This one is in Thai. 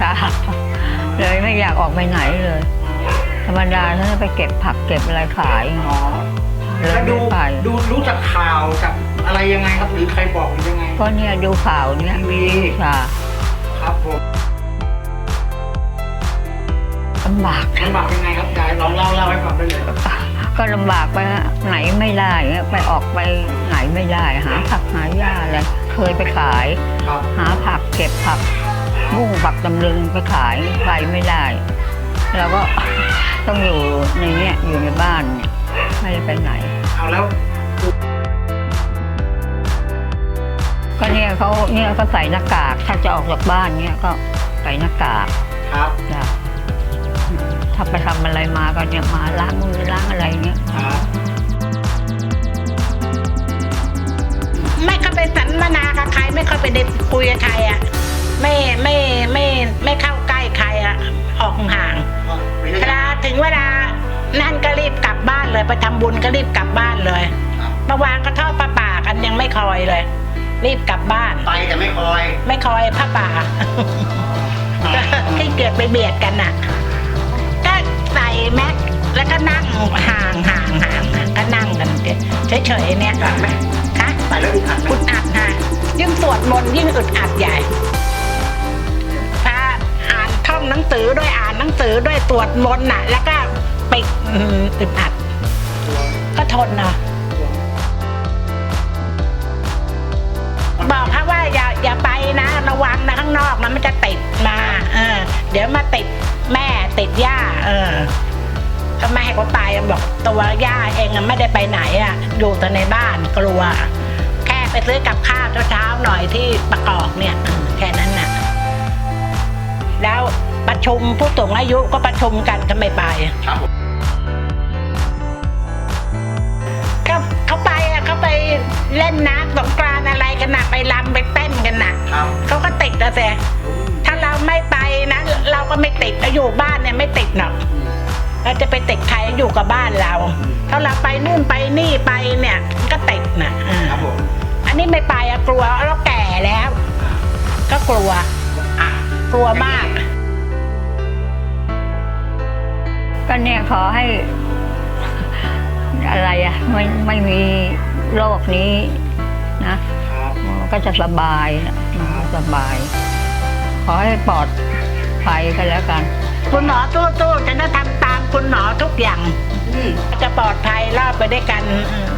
จ้าจ้าเลยไม่อยากออกไปไหนเลย ธรรมดาฉันจะไปเก็บผักเก็บอะไรขายอ๋อเลยแล้วดูไม่ไปดูรู้จักข่าวจากอะไรยังไงครับหรือใครบอกหรือยังไงก็เนี่ยดูข่าวเนี่ยทีวีจ้าครับผมลำบาก ลำบากยังไงครับยายลองเล่าเล่าให้ฟังได้เลยครับก็ลำบากไปไหนไม่ได้ไปออกไปไหนไม่ได้ หาผักหาหญ้าอะไรเคยไปขาย ครับ หาผักเก็บผัก บุ้งผักตำลึงไปขายไปไม่ได้แล้วก็ต้องอยู่ในเนี้ยอยู่ในบ้านเนี่ยไม่ได้ไปไหนเอาแล้วก็เนี่ยเขาเนี่ยก็ใส่หน้ากากถ้าจะออกจากบ้านเนี่ยก็ใส่หน้ากากครับจ้ะถ้าไปทำอะไรมาก็เนี่ยมาล้างมือล้างอะไรเนี่ยครับไม่เข้าไปสันมนากับใครไม่เข้าไปเด็คุยกับใครอะ ไม่ไม่ไม่ไม่เข้าใกล้ใครอะออกห่างมีๆระเวยะลาถึงเวลานั่นก็รีบกลับบ้านเลย ไปทำบุญก็รีบกลับบ้านเลยครับเมื่อวานก็ทอดผ้าป่ากันยังไม่คอยเลย รีบกลับบ้านไปแต่ไม่คอย ไม่คอยผ้าป่าก็ขี้เกียจไปเบียดกันน่ะก็ใส่แม็กแล้วก็นั่งห่างห่างห่างก็นั่งกันเฉยๆเนี่ยอึดอัดไหมคะใส่แล้วอึดอัดไหมอึดอัดฮะยิ่งสวดมนต์ยิ่งอึดอัดใหญ่ หนังสือด้วยอ่านหนังสือด้วยสวดมนต์น่ะ แล้วก็ไปอืมอึดอัด ก็ทนนะบอกเขาว่าอย่าอย่าไปนะระวังนะข้างนอกนะมันจะติดมาเออเดี๋ยวมาติดแม่ติดย่าเออก็ไม่ให้เขาไปบอกตัวย่าเองอะไม่ได้ไปไหนอะอยู่แต่ในบ้านกลัว แค่ไปซื้อกับข้าวเช้าๆหน่อยที่ประกอบเนี่ยแค่นั้นน่ะ แล้ว ประชุมผู้สูงอายุก็ประชุมกันก็ไม่ไปครับผมก็เขาไปอะเขาไปเล่นน้ำสงกรานต์อะไรกันน่ะไปรำไปเต้นกันน่ะครับเขาก็ติดนะเซถ้าเราไม่ไปนะเราก็ไม่ติดเราอยู่บ้านเนี่ยไม่ติดหรอกเราจะไปติดใครอยู่กับบ้านเรา ถ้าเราไปนู่นไปนี่ไปเนี่ยมันก็ติดนะอ่าครับผมอันนี้ไม่ไปอะกลัวเราแก่แล้ว ก็กลัวอะกลัวมาก เนี่ยขอให้ อะไรอะไม่ไม่มีโรคนี้นะครับก็จะสบายนะสบาย ขอให้ปลอดภัยกันแล้วกัน คุณหมอตู้ๆจะได้ทำตามคุณหมอทุกอย่างอืมจะปลอดภัยรอดไปด้วยกันอืม